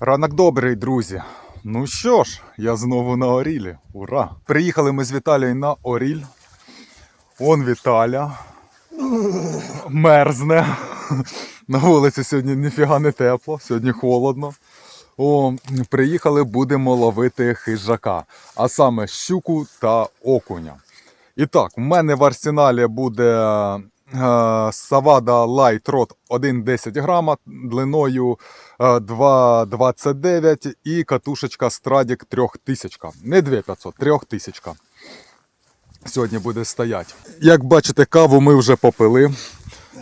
Ранок добрий, друзі. Ну що ж, я знову на Орілі. Ура! Приїхали ми з Віталією на Оріль. Он Віталя. Мерзне. На вулиці сьогодні ніфіга не тепло, сьогодні холодно. О, приїхали, будемо ловити хижака, а саме щуку та окуня. І так, в мене в арсеналі буде е, Savada Light Rod 1,10 грама длиною е, 2,29 і катушечка Stradic 3000. Не 2500, 3000. Сьогодні буде стояти. Як бачите, каву ми вже попили.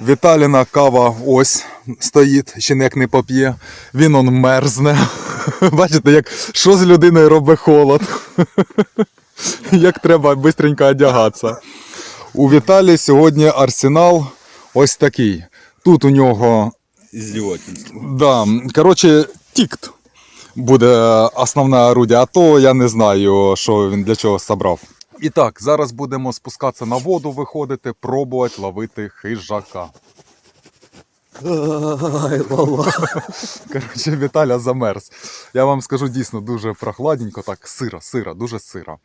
Віталіна кава ось стоїть, ще ніяк не поп'є. Він он мерзне. Бачите, як що з людиною робить холод. Як треба швидко одягатися. У Віталі сьогодні арсенал ось такий. Тут у нього Да, коротше, тікт буде основне орудие, а то я не знаю, що він для чого зібрав. І так, зараз будемо спускатися на воду, виходити, пробувати ловити хижака. Ай. Коротше, Віталя замерз. Я вам скажу дійсно дуже прохладненько, так, сира, сира, дуже сира.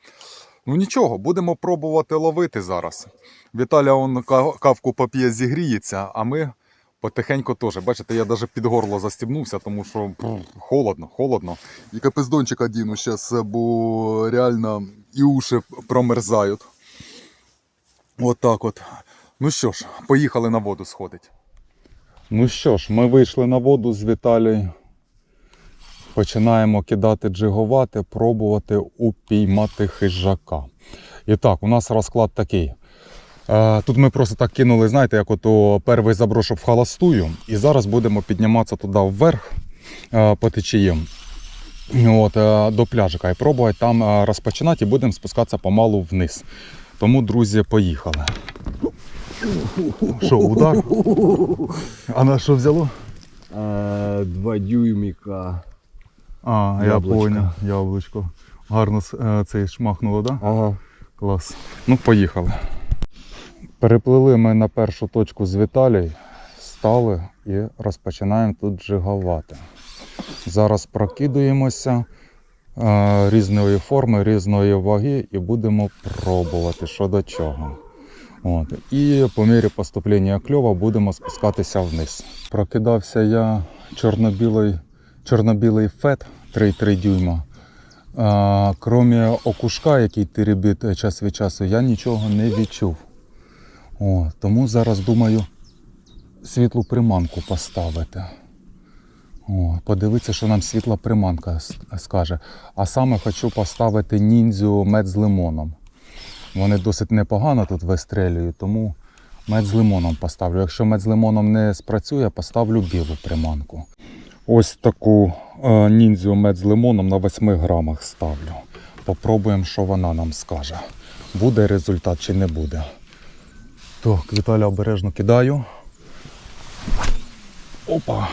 Ну нічого, будемо пробувати ловити зараз. Віталя он кавку поп'є, зігріється, а ми потихеньку теж. Бачите, я навіть під горло застібнувся, тому що пф, холодно, холодно. І капездончик одіну зараз, бо реально і уші промерзають. От так от. Ну що ж, поїхали на воду сходить. Ну що ж, ми вийшли на воду з Віталією. Починаємо кидати джигувати, пробувати упіймати хижака. І так, у нас розклад такий. Е, Тут ми просто так кинули, знаєте, як ото перший заброшок в холостую, і зараз будемо підніматися туди вверх е, по течії. От, е, до пляжика і пробувати там розпочинати і будемо спускатися помалу вниз. Тому, друзі, поїхали. Що, удар? А на що взяло? Два дюймика. А, Яблучко. я понял, яблучко. Гарно е, цей шмахнуло, так? Да? Ага. Клас. Ну, поїхали. Переплили ми на першу точку з Віталій, стали і розпочинаємо тут джигувати. Зараз прокидуємося е, різної форми, різної ваги і будемо пробувати, що до чого. От. І по мірі поступлення кльова будемо спускатися вниз. Прокидався я чорно-білий, чорно-білий фет 3,3 дюйма. А, Кромі окушка, який теребить час від часу, я нічого не відчув. О, тому зараз думаю світлу приманку поставити. О, подивитися, що нам світла приманка скаже. А саме хочу поставити ніндзю мед з лимоном. Вони досить непогано тут вистрелюють, тому мед з лимоном поставлю. Якщо мед з лимоном не спрацює, поставлю білу приманку. Ось таку е, ніндзю мед з лимоном на 8 грамах ставлю. Попробуємо, що вона нам скаже. Буде результат чи не буде. Так, Віталя обережно кидаю. Опа.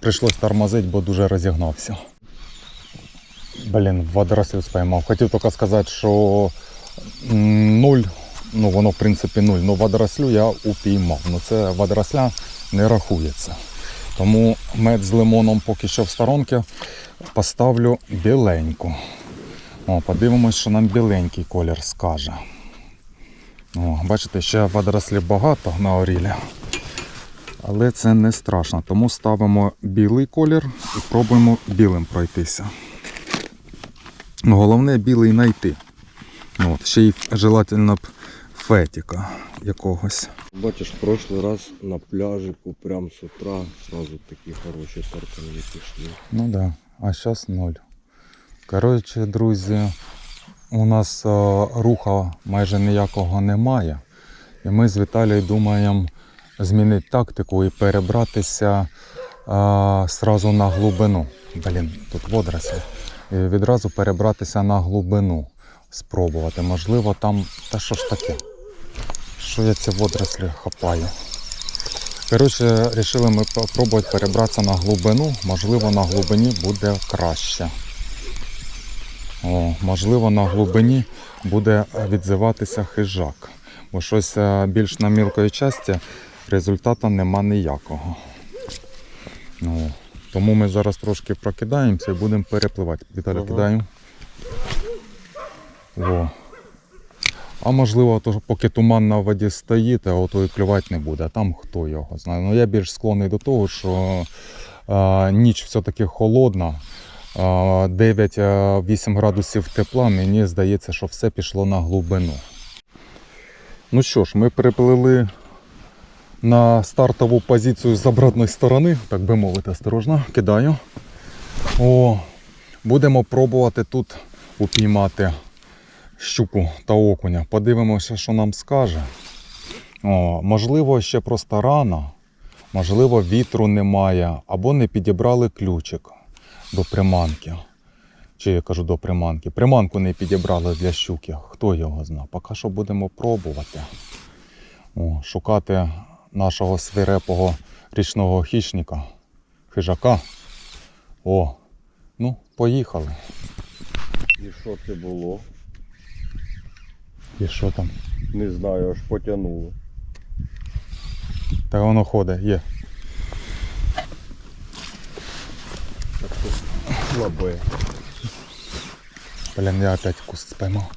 Прийшлось тормозити, бо дуже розігнався. Блін, водорослів спіймав. Хотів тільки сказати, що нуль, ну воно в принципі нуль, але водорослю я упіймав. Ну це водоросля не рахується. Тому мед з лимоном поки що в сторонки поставлю біленьку. О, подивимось, що нам біленький колір скаже. О, бачите, ще водорослів багато на орілі. Але це не страшно, тому ставимо білий колір і пробуємо білим пройтися. Ну, Головне білий знайти. Ну, ще й желательно б фетіка якогось. Бачиш, в прошлый раз на пляжику прям с утра сразу такие хорошие тарканьи пішли. Ну да, а зараз ноль. Коротше, друзі, у нас е, руха майже ніякого немає. І ми з Віталією думаємо змінити тактику і перебратися е, сразу на глибину. Блін, тут водорослі. І відразу перебратися на глибину. Спробувати. Можливо, там. Та що ж таке? Що я ці водорослі хапаю? Коротше, вирішили ми спробувати перебратися на глибину. Можливо, на глибині буде краще. О, можливо, на глибині буде відзиватися хижак. Бо щось е, більш на мілкої часті результату нема ніякого. Ну, Тому ми зараз трошки прокидаємося і будемо перепливати. Віталя, Ага. кидаємо. Во. А можливо, то, поки туман на воді стоїть, а ото і клювати не буде. Там хто його знає. Ну я більш склонний до того, що а, ніч все-таки холодна. 9-8 градусів тепла, мені здається, що все пішло на глибину. Ну що ж, ми приплили на стартову позицію з обратної сторони, так би мовити, осторожно, кидаю. О, будемо пробувати тут упіймати щуку та окуня. Подивимося, що нам скаже. О, можливо, ще просто рано, можливо, вітру немає, або не підібрали ключик до приманки. Чи я кажу до приманки. Приманку не підібрали для щуки. Хто його зна? Поки що будемо пробувати. О, шукати нашого свирепого річного хищника, хижака. О, ну, поїхали. І що це було? І що там? Не знаю, аж потягнуло. Та воно ходить, є. Так що слабе. Блін, я опять куст спіймав.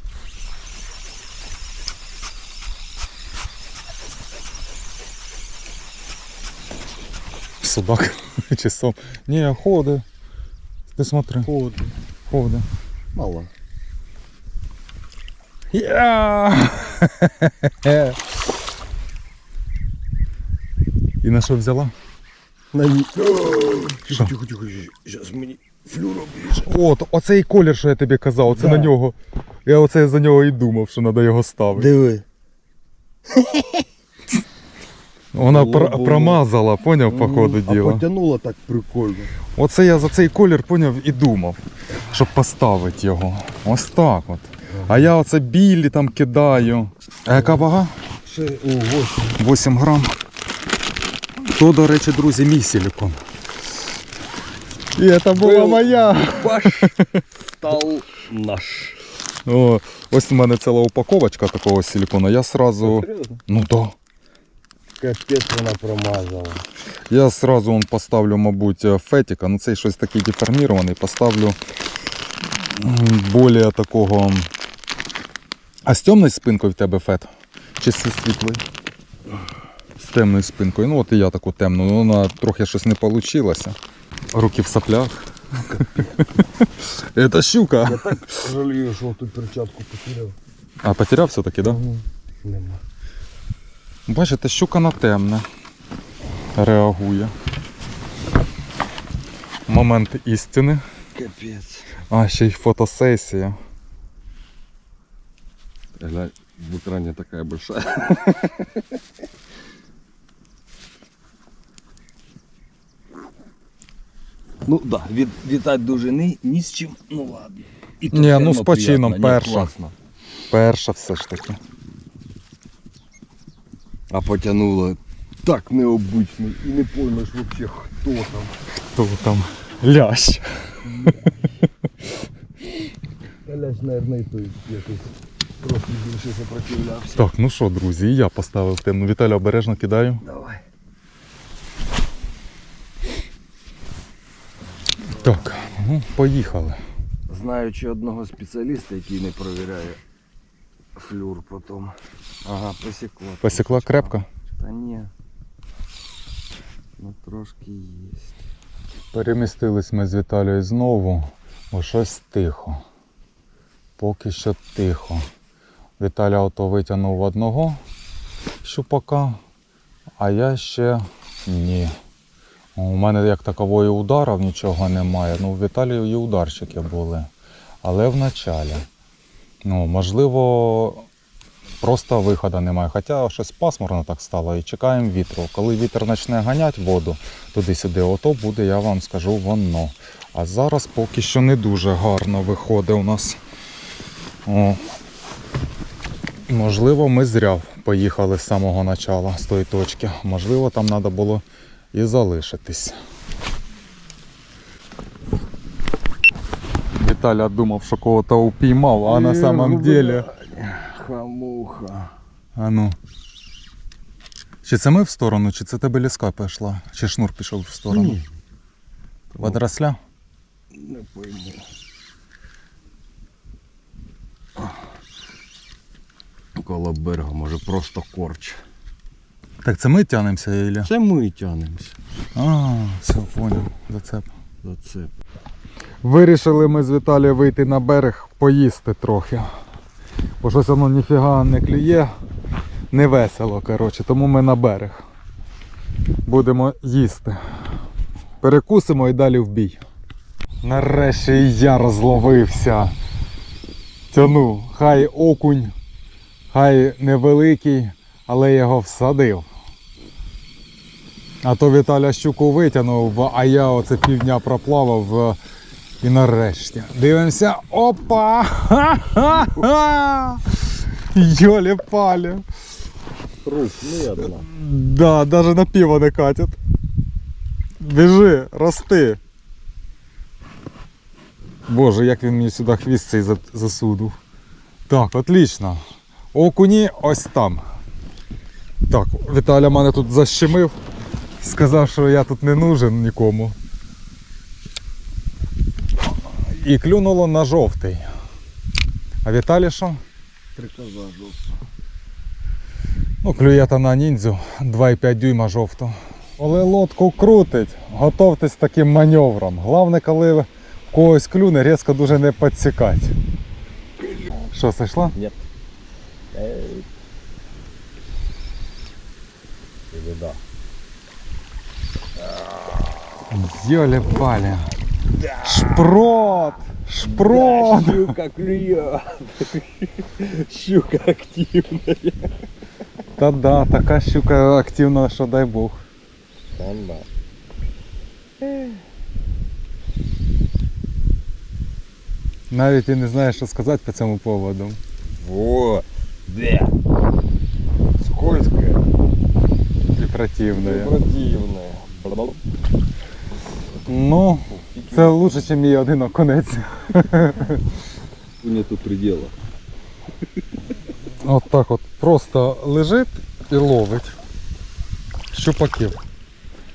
Судак чи сом. Ні, ходить. Ти смотри, Ходи. ходить. Мало. Я! І на що взяла? На ні. Тихо, тихо, тихо. Зараз мені флюро більше. От, оцей колір, що я тобі казав, оце Да. на нього. Я оце за нього і думав, що треба його ставити. Диви. Вона Було, пр- промазала, поняв, по ходу А діла. потягнуло так прикольно. Оце я за цей колір поняв і думав, щоб поставити його. Ось так от. А я оце білі там кидаю. А яка вага? 8 грам. То, до речі, друзі, мій силікон. І це була моя. Ваш стал наш. О, ось у мене ціла упаковочка такого силікону. Я сразу. Ну да. Капець вона промазала. Я сразу он поставлю, мабуть, фетіка. Ну цей щось такий деформірований. Поставлю более такого. А з темною спинкою в тебе фет? Чи з світлий? З темною спинкою. Ну от і я таку темну. Ну, вона трохи щось не вийшло. Руки в соплях. Это щука. Я так жалію, що тут перчатку потеряв. А потеряв все-таки, так? Да? Нема. Бачите, щука на темне реагує. Момент істини. Капець. А, ще й фотосесія. Глянь, в екрані така большая. Ну да, від, вітать дуже ні, ні з чим, ну ладно. І тут Ні, ну, з почином, ні, перша. класно. Перша все ж таки. А потягнуло так необично і не поймеш вообще хто там. Хто там? Лящ. Лясь, наверное, і той якось трохи більше сопротивлявся. Так, ну що, друзі, і я поставив темну. Віталя обережно кидаю. Давай. Так, ну, поїхали. Знаючи одного спеціаліста, який не провіряє флюр потім. Ага. Посікла трошечки. крепко. Та ні. Ну трошки є. Перемістились ми з Віталією знову. О, щось тихо. Поки що тихо. Віталя ото витягнув одного щупака, а я ще ні. У мене як такової ударів нічого немає. Ну, в Віталію і ударчики були. Але в началі. Ну, можливо, просто виходу немає. Хоча щось пасмурно так стало і чекаємо вітру. Коли вітер почне ганяти воду туди-сюди, ото буде, я вам скажу, воно. А зараз поки що не дуже гарно виходить у нас. О. Можливо, ми зря поїхали з самого начала, з тої точки. Можливо, там треба було і залишитись. Віталя думав, що кого-то упіймав, а на самом деле. Хамуха. А ну. Чи це ми в сторону, чи це тебе ліска пішла? Чи шнур пішов в сторону? Водоросля? Не пойму. Коло берега, може просто корч. Так це ми тянемося, Ілля? Це ми тянемося А, все, поняв. Зацеп. за це. Вирішили ми з Віталією вийти на берег поїсти трохи. Бо щось воно ніфіга не клює. Не весело, коротше, тому ми на берег. Будемо їсти. Перекусимо і далі в бій. Нарешті і я розловився. Тяну, хай окунь, хай невеликий, але я його всадив. А то Віталя щуку витягнув, а я оце півдня проплавав е, і нарешті. Дивимося. Опа! Ха-ха-ха! Йолі палі. Рук, не одна. Да, даже на пиво не катять. Біжи, рости. Боже, як він мені сюди хвіст цей за- засунув. Так, отлично. Окуні ось там. Так, Віталя мене тут защемив. Сказав, що я тут не нужен нікому. І клюнуло на жовтий. А Віталі що? Стрекоза жовта. Ну, клює та на ніндзю 2,5 дюйма жовто. Коли лодку крутить, готовтесь таким маневром. Головне, коли когось клюне, різко дуже не підсікати. Що, зайшла? Или да. Йолі палі. Шпрот! Шпрот! щука клює. Щука активна. Та да, така щука активна, що дай Бог. Анда. Навіть і не знаю, що сказати по цьому поводу. Во. Де? Скользкая. І противне. Противная. Ну, це лучше, ніж мій один оконець. Нету предела. От так от просто лежить і ловить. Щупаків.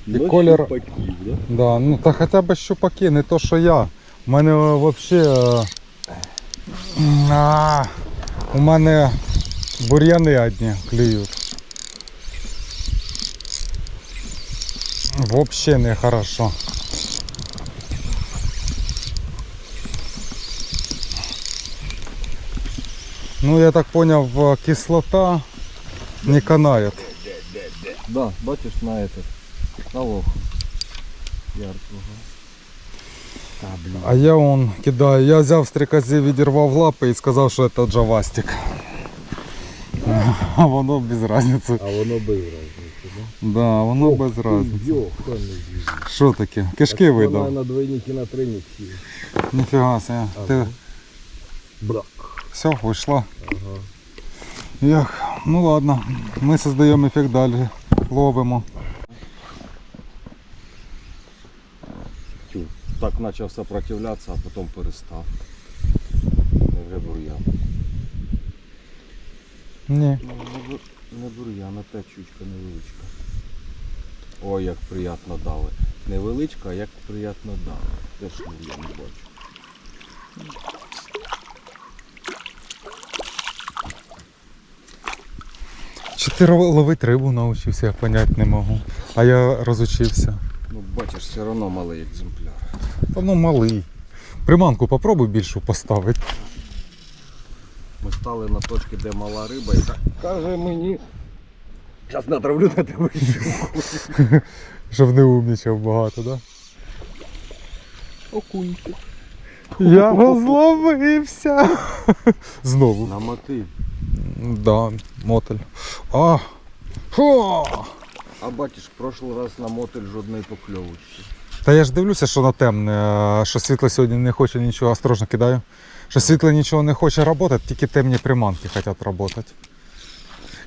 І колір- Щупаків, да? Да, ну та хоча б щупаки, не то що я. У мене взагалі. А, у мене бур'яни одні клюють. Взагалі не хорошо. Ну я так понял, кислота не канает. Да, бачиш на этот. На лоху. Яркого. Та, блін. А я он кидаю. Я взяв стрікозі, відірвав лапи і сказав, що це джавастик. А воно без разниці. А воно без разниці, да? Да, воно без не звізі. Що таке? Кишки Вона видав. на двойник і на тройник сіє. Ніфіга себе. Ти Брак. все, вийшла. Ага. Як? Ну ладно, ми создаємо ефект далі. Ловимо. Так почав сопротивлятися, а потім перестав. Невже бур'ян. Ні. Ну, не бур- бур'ян, а та чучка невеличка. Ой, як приємно дали. Невеличка, а як приємно дали. Де ж я не бачу. Чи ти ловити рибу навчився, я поняти не можу. А я розучився. Ну бачиш, все одно малий екземпляр. Та ну малий. Приманку попробуй більшу поставити. Стали на точці, де мала риба і так каже мені. Зараз натравлю на тебе. Щоб не умнічав багато, да? Окуньки. Я розловився. Знову. На мотив. Да, мотель. А! Фу! А бачиш, в прошлий раз на мотель жодної покльовочки. Та я ж дивлюся, що на темне, що світло сьогодні не хоче нічого, осторожно кидаю. Що світло нічого не хоче працювати, тільки темні приманки хочуть працювати.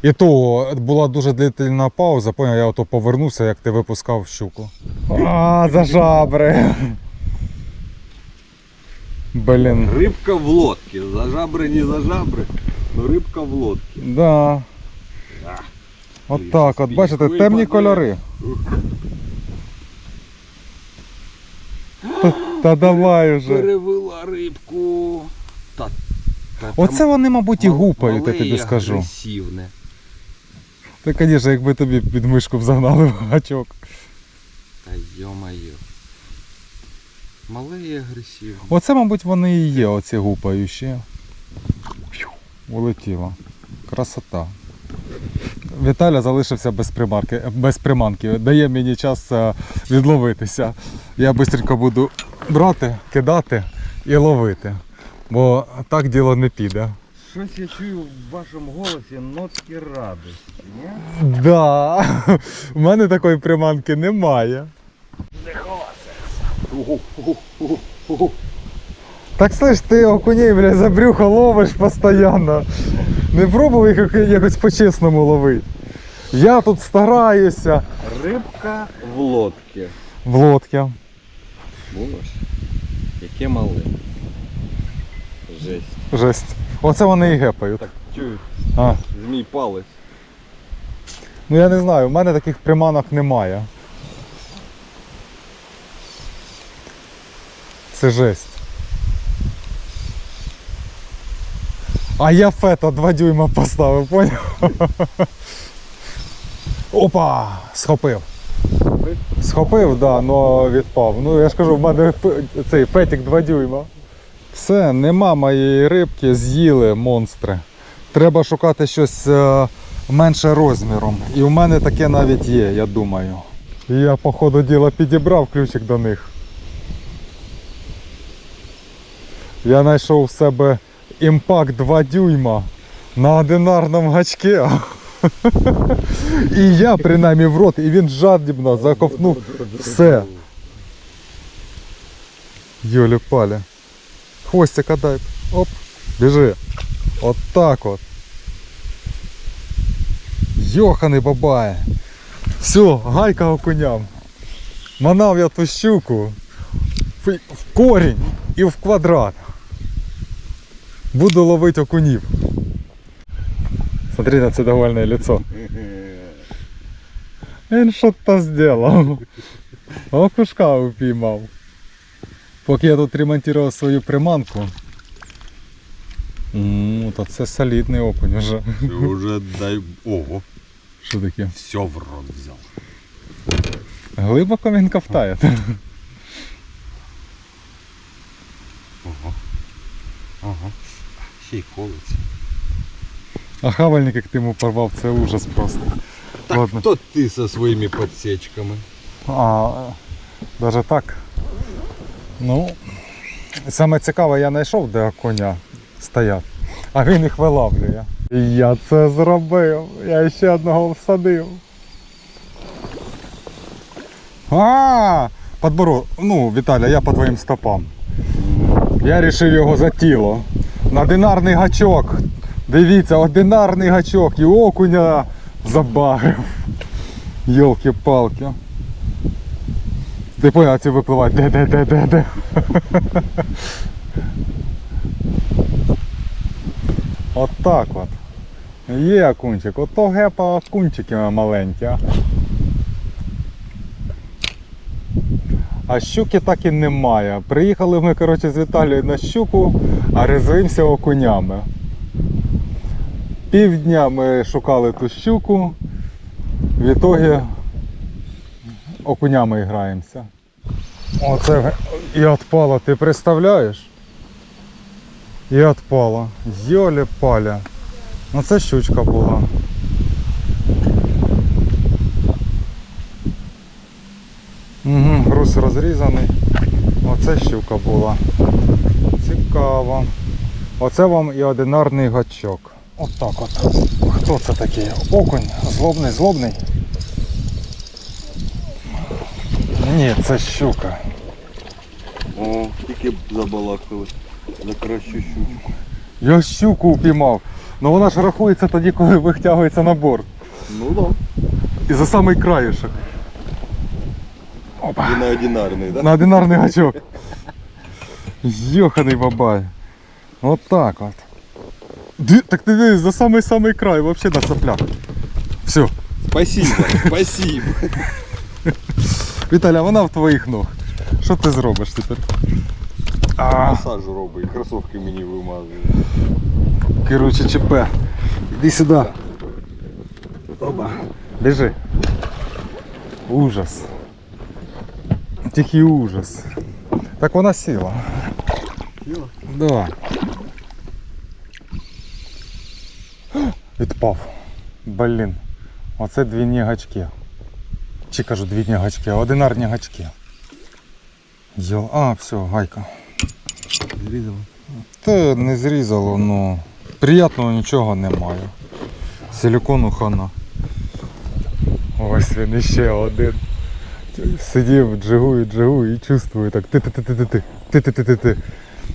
І то була дуже длительна пауза, поняв, я ото повернувся, як ти випускав щуку. А, за жабри. Блін. Рибка в лодці. За жабри, не за жабри, но рибка в лодці. Да. От так, от бачите, темні кольори. Та давай уже. Перевела рибку. Та, та Оце вони, мабуть, і мал- гупають, я мале тобі скажу. агресивне. Та, звісно, якби тобі під мишку б загнали в гачок. Та йо-моє. Мале і агресивне. Оце, мабуть, вони і є, оці гупаючі. Улетіло. Красота. Віталя залишився без примарки, без приманки. Дає мені час е, відловитися. Я швидко буду брати, кидати і ловити. Бо так діло не піде. Щось я чую в вашому голосі нотки радості, ні? Да, в мене такої приманки немає. Так слиш, ти окуней, бля, за брюхо ловиш постійно. Не пробував їх якось по-чесному ловити. Я тут стараюся. Рибка в лодці. В лодці. Ось. Яке мале. Жесть. Жесть. Оце вони і гепають. Так, чую, А. змій палець. Ну я не знаю, в мене таких приманок немає. Це жесть. А я фето 2 дюйма поставив, поняв? Опа! Схопив. Схопив, да, но відпав. Ну я ж кажу, в мене цей фетик 2 дюйма. Все, нема моєї рибки, з'їли монстри. Треба шукати щось е, менше розміром. І в мене таке навіть є, я думаю. Я по ходу діла підібрав ключик до них. Я знайшов в себе імпакт 2 дюйма на одинарному гачці. І я принаймні в рот, і він жадібно заковтнув все. Йолі палі. Хвостика дай. Оп, біжи. От так от. Йоханий бабай. Все, гайка окуням. Манав я ту щуку в корінь і в квадрат. Буду ловити окунів. Смотри на це довольне лицо. Він що-то зробив. Окушка упіймав. Поки я тут ремонтував свою приманку. Ну, то це солідний окунь вже. Ти вже дай. Ого, Що таке? все в рот взяв. Глибоко він ковтає. Ого. Ага. Ще й. А хавальник, як ти йому порвав, це ужас просто. Так Ладно. то ти зі своїми подсечками. А, навіть так. Ну, саме цікаве, я знайшов, де коня стоять, а він їх вилавлює. І Я це зробив. Я ще одного всадив. А, подбору. Ну, Віталя, я по твоїм стопам. Я рішив його за тіло. На динарний гачок. Дивіться, одинарний гачок і окуня забагив. Йолки-палки. Ти поняв, ці випливають. Де, де, де, де, де. от так от. Є окунчик. Ото гепа окунчики маленькі. А щуки так і немає. Приїхали ми, коротше, з Віталією на щуку, а резвимося окунями. Півдня ми шукали ту щуку. В ітогі окунями граємося. Оце і отпало, ти представляєш? І отпало. Йолі паля. Ну це щучка була. Угу, груз розрізаний. Оце щука була. Цікаво. Оце вам і одинарний гачок. Отак от. Хто це такий? Окунь. Злобний, злобний. Ні, це щука. О, тільки забалакали. За кращу щучку. Я щуку упіймав. Ну вона ж рахується тоді, коли витягується на борт. Ну да. І за самий краєшок. Опа. І на одинарний, да? На одинарний гачок. Йоханий бабай. От так от. Ди- так ти дивись, за самий самий край, взагалі на соплях. Все. Спасибо, спасибо. Віталя, вона в твоїх ног. Що ти зробиш тепер? А, Масаж робить, кросовки мені вимазує. короче, ЧП. Іди сюди. Опа. Біжи. Ужас. Тихий ужас. Так вона сіла. Сіла? Да. Відпав. Блін. Оце дві нігачки. Чи кажу дві нігачки, а одинарні гачки. Йо, а, все, гайка. Зрізала. Та не зрізало, ну. Приятного нічого немає. Силікону хана. Ось він іще один. Сидів, джигую, джигую і чувствую так. Ти-ти-ти-ти-ти. Ти-ти-ти-ти-ти.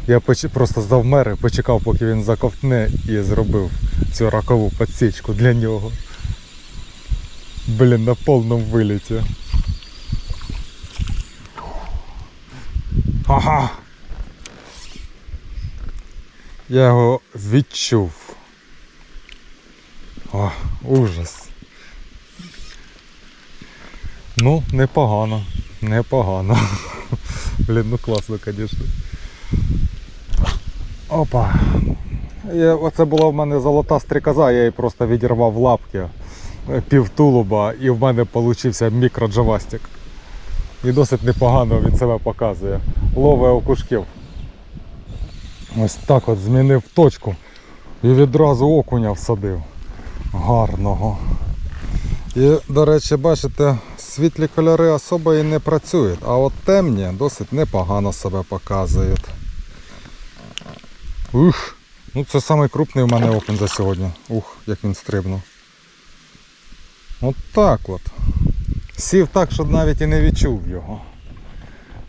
Я просто завмер почекав, поки він заковтне і зробив цю ракову підсічку для нього. Блін, на повному виліті. Ага. Я його відчув. О, ужас. Ну, непогано. Непогано. Блін, ну класно, звісно. Опа. Я, оце була в мене золота стрікоза, я їй просто відірвав лапки е, пів тулуба і в мене получився мікроджавастик. І досить непогано він себе показує. Лове окушків. Ось так от змінив точку і відразу окуня всадив. Гарного. І, до речі, бачите, світлі кольори особо і не працюють, а от темні досить непогано себе показують. Ух, ну це самий крупний у мене окунь за сьогодні. Ух, як він стрибнув. От так от. Сів так, що навіть і не відчув його.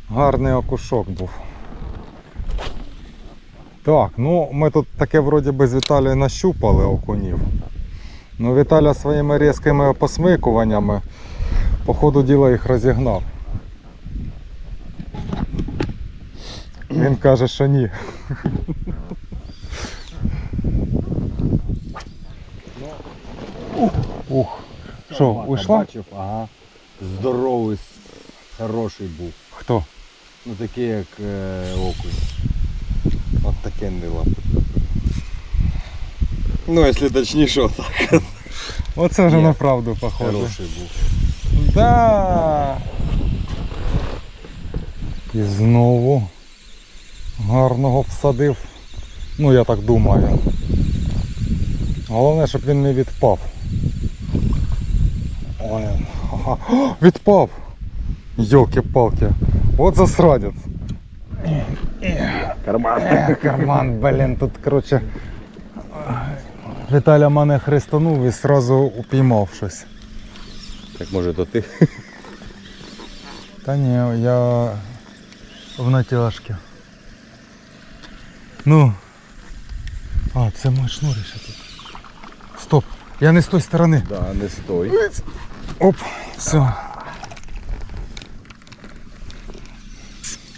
Гарний окушок був. Так, ну ми тут таке вроді би з Віталією нащупали окунів. Ну Віталя своїми різкими посмикуваннями по ходу діла їх розігнав. Він каже, що ні. Ух. Що, ушла? Бачив, ага. Здоровий, хороший був. Хто? Ну такий як е, окунь. От таке не лапи. Ну, якщо точніше, так. Оце вже на правду похоже. Хороший був. Да. І знову гарного всадив. Ну я так думаю. Головне, щоб він не відпав. Ой, ага. О, відпав! Йолки-палки. От засрадець. Карман. Е, Карман, блін, тут коротше. Віталя мене хрестанув і сразу упіймав щось. Так може то ти? Та ні, я в натяжці. Ну. А, це мой шнур ще тут. Стоп, я не з тої сторони. Да, не стой. Оп, все.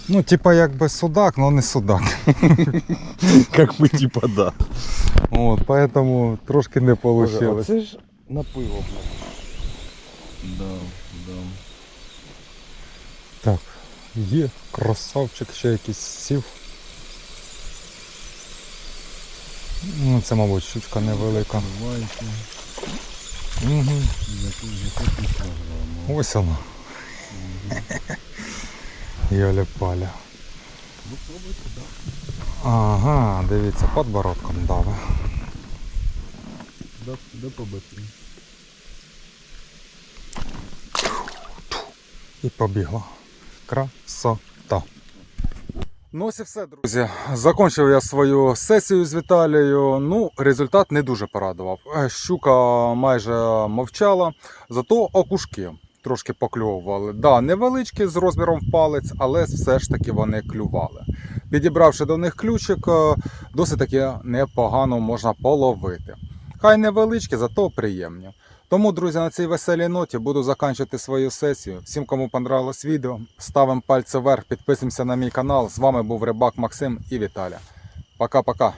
Ну, типа якби судак, но не судак. Как бы типа да. От, поэтому трошки не вийшло. Це ж на пиво. Да, да. Так, є красавчик, ще якийсь сів. Ну, це, мабуть, щучка невелика. Угу. Ось вона. Йоля паля. Ну пробуйте, да. Ага, дивіться, подбородком дави. Да, да побачимо. І побігла. Красота. Ну ось і все, друзі. Закончив я свою сесію з Віталією. Ну, результат не дуже порадував. Е, Щука майже мовчала, зато окушки трошки покльовували. Да, невеличкі з розміром в палець, але все ж таки вони клювали. Підібравши до них ключик, е, досить таки непогано можна половити. Хай невеличкі, зато приємні. Тому, друзі, на цій веселій ноті буду закінчити свою сесію. Всім, кому понравилось відео, ставимо пальці вверх, підписуємося на мій канал. З вами був Рибак Максим і Віталя. Пока-пока.